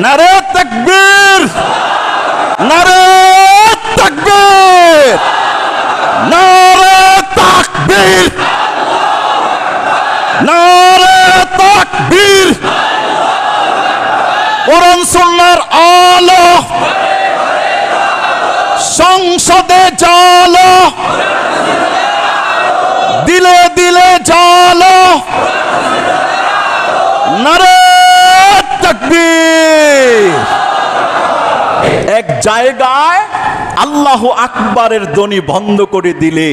নারে তাকবীর নারে তাকবীর নারে তাকবীর নারে তাকবীর। কোরআন সুন্নাহর আলো, সংসদে জালো দিলে দিলে জালো নারে তাকবীর এক জায়গায় আল্লাহ আকবরের ধ্বনি বন্ধ করে দিলে,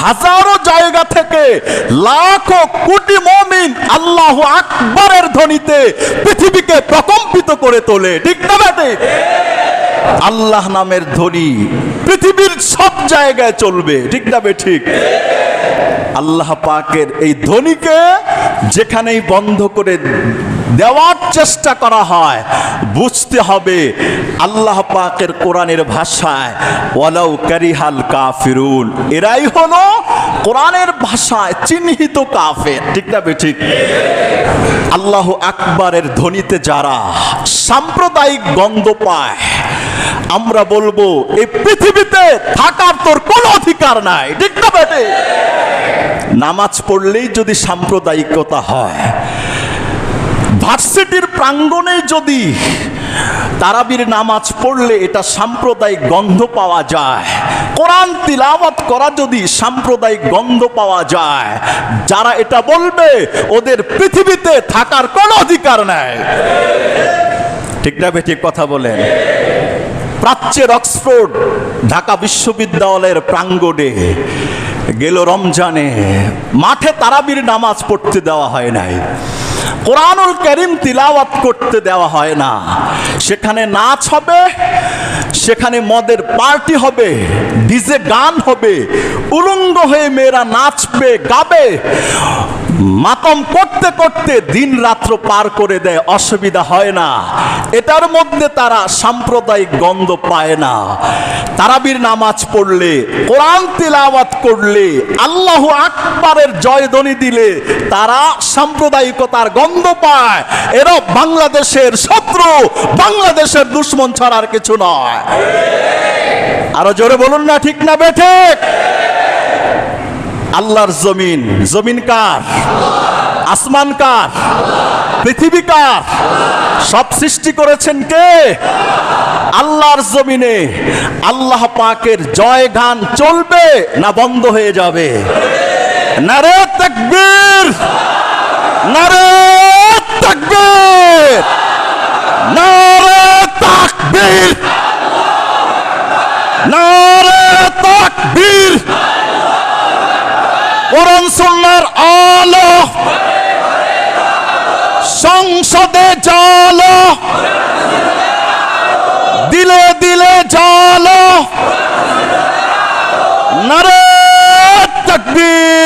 হাজারো জায়গা থেকে লাখো কোটি মমিন আল্লাহ আকবরের ধ্বনিতে পৃথিবীকে প্রকম্পিত করে তোলে। ঠিক না আল্লাহ নামের ধ্বনি পৃথিবীর সব জায়গায় চলবে। ঠিক না বে ঠিক? আল্লাহ পাকের এই ধ্বনিকে যেখানেই বন্ধ করে দেওয়ার চেষ্টা করা হয়, বুঝতে হবে আল্লাহ পাকের কোরআনের ভাষায়, ওয়ালাউ কারিহাল কাফিরুন। এরাই হলো কোরআনের ভাষায় চিহ্নিত কাফের। ঠিক না ঠিক? আল্লাহ আকবরের ধ্বনিতে যারা সাম্প্রদায়িক গন্ধ পায়, আমরা বলব এই পৃথিবীতে থাকার তোর কোনো অধিকার নাই। ঠিক না বেটে নামাজ পড়লেই যদি সাম্প্রদায়িকতা হয়। ভার্সিটির প্রাঙ্গণে যদি তারাবির নামাজ পড়লে এটা সাম্প্রদায়িক গন্ধ পাওয়া যায়। কোরআন তিলাওয়াত করা যদি সাম্প্রদায়িক গন্ধ পাওয়া যায়, যারা এটা বলবে, ওদের পৃথিবীতে থাকার কোনো অধিকার নাই। ঠিক না বেঠিক কথা বলেন। প্রাচ্যের অক্সফোর্ড, ঢাকা বিশ্ববিদ্যালয়ের প্রাঙ্গণে গেল রমজানে। মাঠে তারাবির নামাজ পড়তে দেওয়া হয় নাই। কোরআনুল করিম তিলাওয়াত করতে দেওয়া হয় না। সেখানে নাচ হবে, সেখানে মদের পার্টি হবে, ডিজে গান হবে, উলঙ্গ হয়ে মেয়েরা নাচবে, গাবে। মাতম করতে করতে দিন রাত্র পার করে দেয়, অসুবিধা হয় না। এটার মধ্যে তারা সাম্প্রদায়িক গন্ধ পায় না। তারাবির নামাজ পড়লে, কোরআন তিলাওয়াত করলে, আল্লাহ আকবারের জয়ধ্বনি দিলে তারা সাম্প্রদায়িকতার গন্ধ পায়। এরা বাংলাদেশের শত্রু, বাংলাদেশের দুশ্মন ছাড়ার কিছু নয়। আরও জোরে বলুন না, ঠিক না বেঠিক আল্লাহর জমিন। জমিন কার? আসমান কার? পৃথিবী কার? সব সৃষ্টি করেছেন কে? আল্লাহর জমিনে। আল্লাহ পাকের জয় গান চলবে না বন্ধ হয়ে যাবে? নারে তাকবীর! নারে তাকবীর নারে তাকবীর নারে তাকবীর কোরআন সুন্নার আলো। সংসদে জালো। দিলে দিলে জালো। নারে তাকবীর।